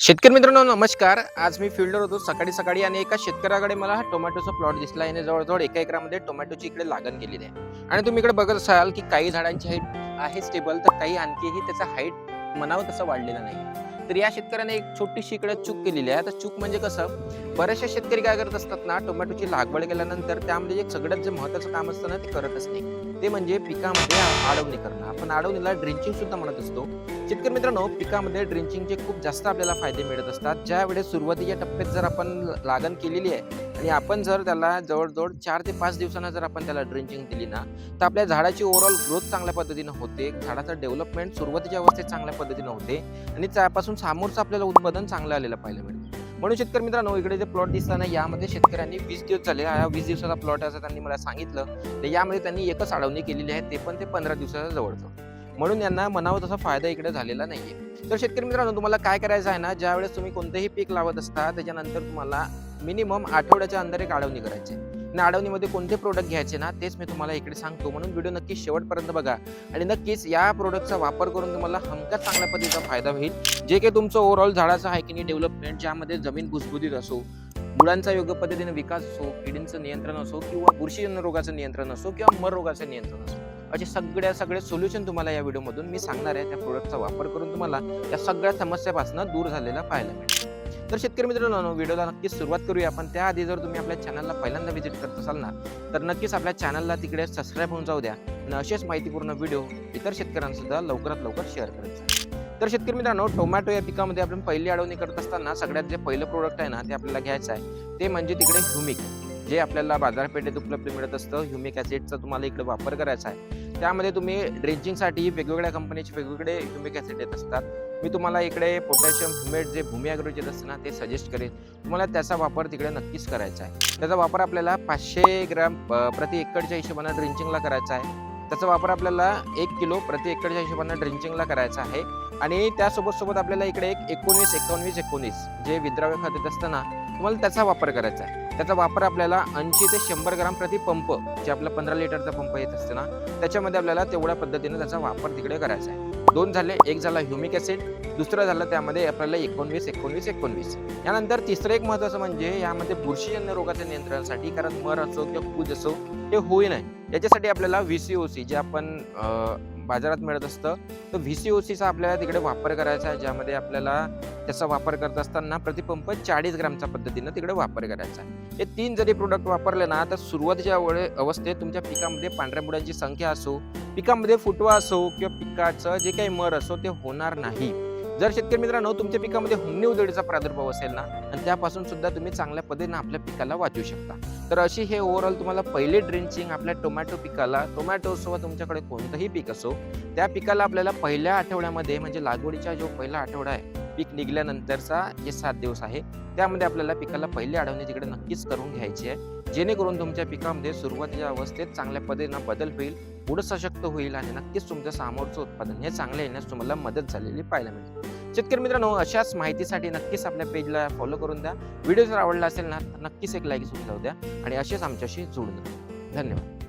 शेतकरी मित्रांनो नमस्कार. आज मी फिल्डर होतो. सकाळी सकाळी आणि एका शेतकऱ्याकडे मला हा टोमॅटोचा प्लॉट दिसला. याने जवळजवळ एका एकरामध्ये टोमॅटोची इकडे लागण केलेली आहे. आणि तुम्ही इकडे बघत असाल की काही झाडांची हाईट आहे स्टेबल तर काही आणखीही त्याचा हाईट म्हणावं तसं वाढलेलं नाही. तर या शेतकऱ्याने एक छोटीशी इकडे चूक केलेली आहे. आता चूक म्हणजे कसं बरेचसे शेतकरी काय करत असतात ना टोमॅटोची लागवड केल्यानंतर त्यामध्ये एक सगळ्यात जे महत्त्वाचं काम असतं ना ते करतच नाही. ते म्हणजे पिकामध्ये आडवणी करणं. आपण आडवणीला ड्रिंचिंग सुद्धा म्हणत असतो. शेतकरी मित्रांनो पिकामध्ये ड्रिंचिंगचे खूप जास्त आपल्याला फायदे मिळत असतात. ज्या वेळेस सुरुवातीच्या टप्प्यात जर आपण लागण केलेली आहे आणि आपण जर त्याला जवळजवळ चार ते पाच दिवसांना जर आपण त्याला ड्रिंचिंग दिली ना तर आपल्या झाडाची ओव्हरऑल ग्रोथ चांगल्या पद्धतीनं होते झाडाचं डेव्हलपमेंट सुरुवातीच्या अवस्थेत चांगल्या पद्धतीनं होते आणि त्यापासून समोरचं आपल्याला उत्पादन चांगलं आलेलं पाहायला मिळतं. म्हणून शेतकरी मित्रांनो इकडे जे प्लॉट दिसला ना यामध्ये शेतकऱ्यांनी वीस दिवस झाले हा वीस दिवसाचा प्लॉट असं त्यांनी मला सांगितलं तर यामध्ये त्यांनी एकच अडवणी केलेली आहे ते पण ते पंधरा दिवसाच्या जवळचं. म्हणून यांना मनावर तसा फायदा इकडे झालेला नाहीये. तर शेतकरी मित्रांनो तुम्हाला काय करायचं आहे ना ज्यावेळेस तुम्ही कोणतेही पीक लावत असता त्याच्यानंतर तुम्हाला मिनिमम आठवड्याच्या अंदर एक आडवणी करायची. आणि आडवणीमध्ये कोणते प्रोडक्ट घ्यायचे ना तेच मी तुम्हाला इकडे सांगतो. म्हणून व्हिडिओ नक्की शेवटपर्यंत बघा. आणि नक्कीच या प्रोडक्टचा वापर करून तुम्हाला हमखास चांगल्या पद्धतीचा फायदा होईल. जे काही तुमचं ओव्हरऑल झाडाचं आहे की नाही डेव्हलपमेंट ज्यामध्ये जमीन भुसभुजीत असो मुळांचा योग्य पद्धतीने विकास असो किडींचं नियंत्रण असो किंवा बुरशीजन्य रोगाचं नियंत्रण असो किंवा मर रोगाचं नियंत्रण असो असे सगळ्या सगळे सोल्युशन तुम्हाला या व्हिडिओमधून मी सांगणार आहे. त्या प्रोडक्टचा वापर करून तुम्हाला या सगळ्या समस्यापासून दूर झालेला पाहायला मिळेल. तर शेतकरी मित्रांनो व्हिडिओला नक्कीच सुरुवात करूया. आपण त्याआधी जर तुम्ही आपल्या चॅनलला पहिल्यांदा व्हिजिट करत असाल ना तर नक्कीच आपल्या चॅनलला तिकडे सबस्क्राईब होऊन जाऊ द्या. आणि असेच माहितीपूर्ण व्हिडिओ इतर शेतकऱ्यांसुद्धा लवकरात लवकर शेअर करायचा तर शेतकरी मित्रांनो टोमॅटो या पिकामध्ये आपण पहिली अडवणी करत असताना सगळ्यात जे पहिलं प्रोडक्ट आहे ना ते आपल्याला घ्यायचं आहे. ते म्हणजे तिकडे ह्युमिक जे आपल्याला बाजारपेठेत उपलब्ध मिळत असतं. ह्युमिक ॲसिडचा तुम्हाला इकडे वापर करायचा आहे. त्यामध्ये तुम्ही ड्रेंचिंगसाठी वेगवेगळ्या कंपनीचे वेगवेगळे ह्युमिक ॲसिड येत असतात. मी तुम्हाला इकडे पोटॅशियम ह्युमेट जे भूमी ॲग्रोजेट असतं ना ते सजेस्ट करेन. तुम्हाला त्याचा वापर तिकडे नक्कीच करायचा आहे. त्याचा वापर आपल्याला पाचशे ग्रॅम प्रति एकरच्या हिशोबानं ड्रिंचिंगला करायचा आहे. त्याचा वापर आपल्याला एक किलो प्रति एकरच्या हिशोबानं ड्रिंचिंगला करायचा आहे. आणि त्यासोबत सोबत आपल्याला इकडे एक एकोणीस एकोणवीस एकोणीस जे विद्राव्य खात्यात असतं ना तुम्हाला त्याचा वापर करायचा आहे. त्याचा वापर आपल्याला ऐंशी ते शंभर ग्राम प्रति पंप जे आपला पंधरा लिटरचा पंप येत असतो ना त्याच्यामध्ये आपल्याला तेवढ्या पद्धतीने त्याचा वापर तिकडे करायचा आहे. दोन झाले एक झाला ह्युमिक ॲसिड दुसरं झालं त्यामध्ये आपल्याला एकोणवीस एकोणवीस एकोणवीस. यानंतर तिसरं एक महत्त्वाचं म्हणजे यामध्ये बुरशीजन्य रोगाच्या नियंत्रणासाठी कारण मर असो किंवा कूज असो हे होई नाही. याच्यासाठी आपल्याला व्ही सी ओ सी जे आपण बाजारात मिळत असतं तर व्ही सी ओ सीचा आपल्याला तिकडे वापर करायचा आहे ज्यामध्ये आपल्याला त्याचा वापर करत असताना प्रतिपंप चाळीस ग्रामच्या पद्धतीनं तिकडे वापर करायचा आहे. हे तीन जरी प्रोडक्ट वापरले ना तर सुरुवातीच्या वेळे अवस्थेत तुमच्या पिकामध्ये पांढऱ्या मुळ्यांची संख्या असो पिकामध्ये फुटवा असो किंवा पिकाचं जे काही मर असो ते होणार नाही. जर शेतकरी मित्रांनो तुमच्या पिकामध्ये हुमणी उधळीचा प्रादुर्भाव असेल ना आणि त्यापासून सुद्धा तुम्ही चांगल्या पद्धतीने आपल्या पिकाला वाचू शकता. तर अशी हे ओव्हरऑल तुम्हाला पहिले ड्रिंचिंग आपल्या टोमॅटो पिकाला टोमॅटो असो तुमच्याकडे कोणतंही पीक असो त्या पिकाला आपल्याला पहिल्या आठवड्यामध्ये म्हणजे लागवडीचा जो पहिला आठवडा आहे पीक निघल्यानंतरचा जे सात दिवस आहे त्यामध्ये आपल्याला पिकाला पहिली आढवणी तिकडे नक्कीच करून घ्यायची आहे. जेणेकरून तुमच्या पिकामध्ये सुरुवातीच्या अवस्थेत चांगल्या पद्धतीनं बदल होईल पुढे सशक्त होईल आणि नक्कीच तुमचं समोरचं उत्पादन हे चांगलं येण्यास तुम्हाला मदत झालेली पाहायला मिळेल. शेतकरी मित्रांनो अशाच माहितीसाठी नक्कीच आपल्या पेजला फॉलो करून द्या. व्हिडिओ जर आवडला असेल ना तर नक्कीच एक लाईक सुद्धा द्या आणि असेच आमच्याशी जोडून द्या धन्यवाद.